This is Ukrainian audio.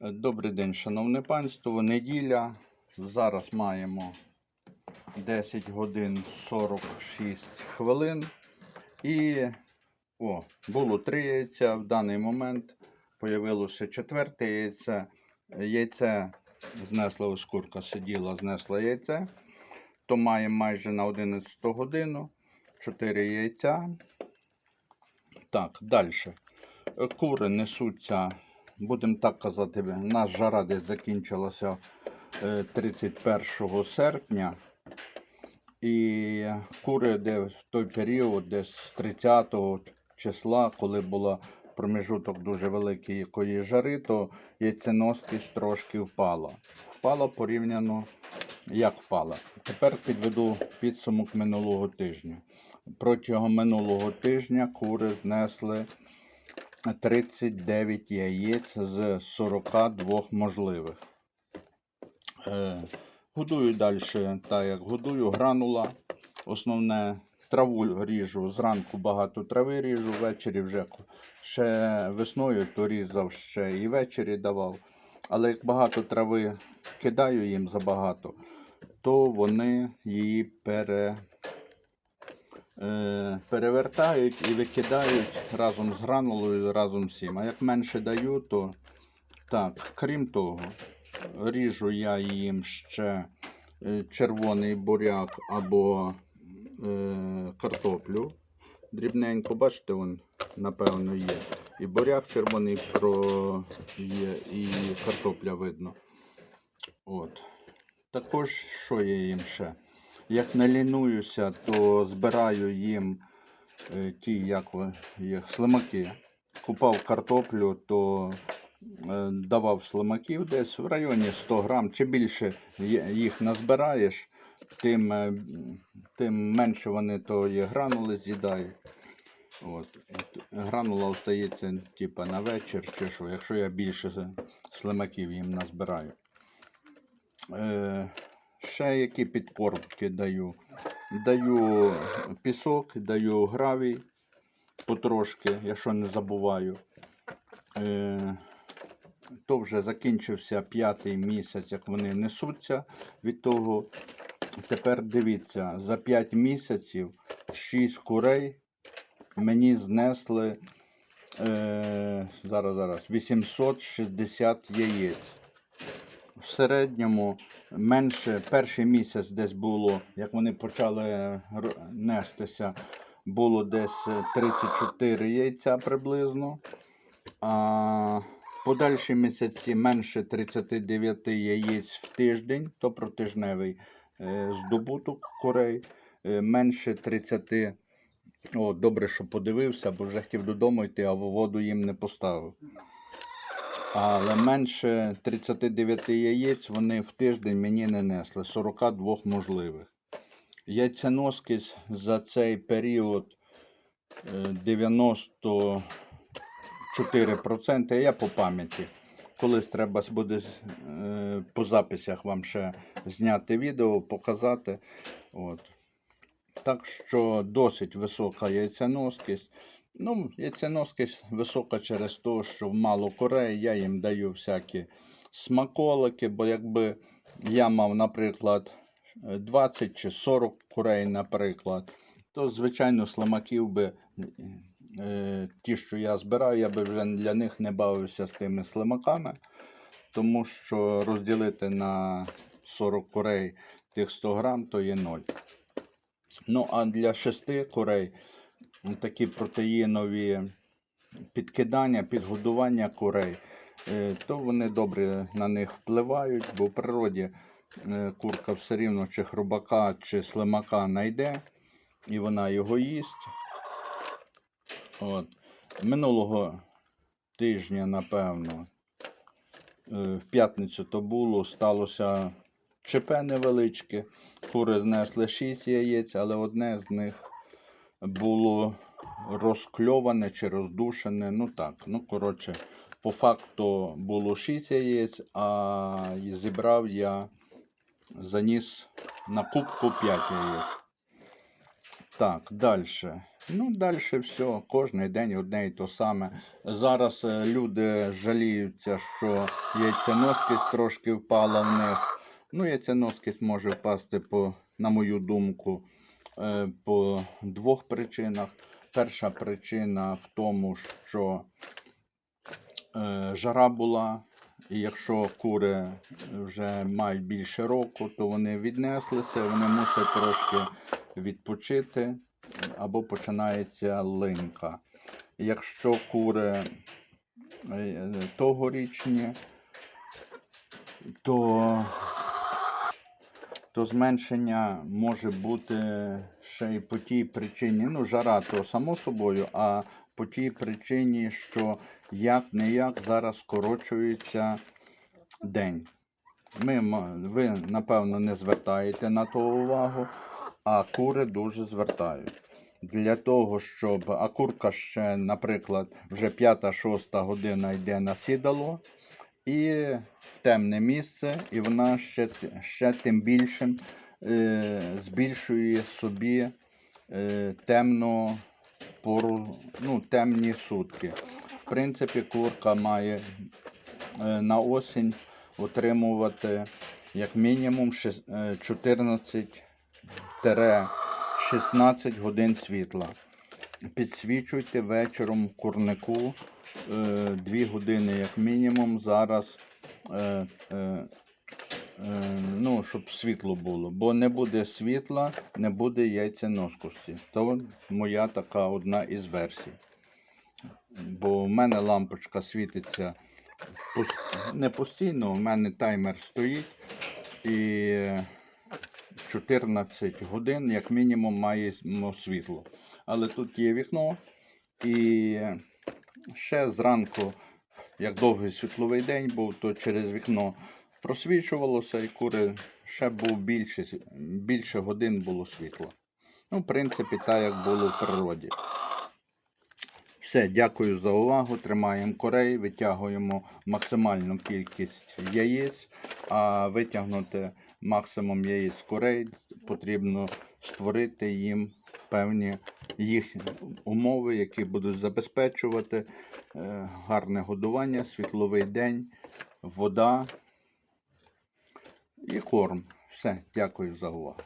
Добрий день, шановне панство. Неділя. Зараз маємо 10 годин 46 хвилин. І о, було три яйця. В даний момент появилося четверте яйце. Яйце знесла ось курка сиділа, знесла яйце. То маємо майже на 11 годину. 4 яйця. Так, далі. Кури несуться, будемо так казати, наша жара десь закінчилася е, 31 серпня. І кури де в той період, десь з 30 числа, коли була промежуток дуже великий якої жари, то яйценостість трошки впала. Впала порівняно, як впала. Тепер підведу підсумок минулого тижня. Протягом минулого тижня кури знесли 39 яєць з 42 можливих. Е, годую далі, так як годую, гранула. Основне траву ріжу. Зранку багато трави ріжу, ввечері вже ще весною то різав, ще і ввечері давав. Але як багато трави кидаю їм забагато, то вони її пере, перевертають і викидають разом з гранулою, разом з всім. А як менше даю, то так, крім того, ріжу я їм ще е, червоний буряк або е, картоплю. Дрібненько, бачите, вон, напевно, є. І буряк червоний про є, і картопля видно. От. Також, що я їм ще? Як не лінуюся, то збираю їм е, ті, як їх, слимаки. Купав картоплю, то е, давав слимаків десь в районі 100 грам. Чи більше їх назбираєш, тим, е, тим менше вони тої гранули з'їдають. От. Гранула остається типа, на вечір чи що, якщо я більше слимаків їм назбираю. Ще які підкормки даю. Даю пісок, даю гравій потрошки, якщо не забуваю. Е, то вже закінчився п'ятий місяць, як вони несуться від того. Тепер дивіться, за 5 місяців 6 курей мені знесли е, зараз, зараз, 860 яєць. В середньому менше перший місяць десь було, як вони почали р- нестися, було десь е, 34 яйця приблизно. А подальші місяці менше 39 яєць в тиждень, то протижневий е, здобуток курей, е, менше 30. О, добре, що подивився, бо вже хотів додому йти, а воду їм не поставив. Але менше 39 яєць вони в тиждень мені не несли, 42 можливих. Яйценоскість за цей період е, 94%, я по пам'яті. Колись треба буде е, по записях вам ще зняти відео, показати. От. Так що досить висока яйценоскість. Ну, яйценоскість висока через те, що мало курей, я їм даю всякі смаколики, бо якби я мав, наприклад, 20 чи 40 курей, наприклад, то, звичайно, слимаків би, е, ті, що я збираю, я би вже для них не бавився з тими слимаками, тому що розділити на 40 курей тих 100 грам, то є 0. Ну, а для 6 курей такі протеїнові підкидання, підгодування курей, е, то вони добре на них впливають, бо в природі е, курка все рівно чи хробака, чи слимака знайде, і вона його їсть. От. Минулого тижня, напевно, е, в п'ятницю то було, сталося ЧП невеличке. Кури знесли 6 яєць, але одне з них було розкльоване чи роздушене. Ну так, ну коротше, по факту було 6 яєць, а зібрав я, заніс на кубку 5 яєць. Так, далі. Ну, далі все, кожен день одне і то саме. Зараз е, люди жаліються, що яйценоскість трошки впала в них. Ну, яйценоскість може впасти, по, на мою думку, по двох причинах. Перша причина в тому, що е, жара була, і якщо кури вже мають більше року, то вони віднеслися, вони мусять трошки відпочити або починається линька. Якщо кури е, тогорічні, то, то зменшення може бути ще й по тій причині, ну, жара то само собою, а по тій причині, що як не як зараз скорочується день. Ми, ви, напевно, не звертаєте на то увагу, а кури дуже звертають. Для того, щоб а курка ще, наприклад, вже 5-6 година йде на сідало і в темне місце, і вона ще, ще тим більшим е, збільшує собі е, темну пору, ну, темні сутки. В принципі, курка має е, на осінь отримувати як мінімум е, 14-16 годин світла. Підсвічуйте вечором курнику 2 години як мінімум. Зараз е, е, е, ну, щоб світло було. Бо не буде світла, не буде яйценоскості. То моя така одна із версій. Бо в мене лампочка світиться не постійно, у мене таймер стоїть і 14 годин, як мінімум, маємо світло. Але тут є вікно, і ще зранку, як довгий світловий день був, то через вікно просвічувалося, і кури ще був більше, більше годин було світло. Ну, в принципі, так як було в природі. Все, дякую за увагу. Тримаємо корей, витягуємо максимальну кількість яєць, а витягнути максимум її з корей, потрібно створити їм певні їх умови, які будуть забезпечувати е, гарне годування, світловий день, вода і корм. Все, дякую за увагу.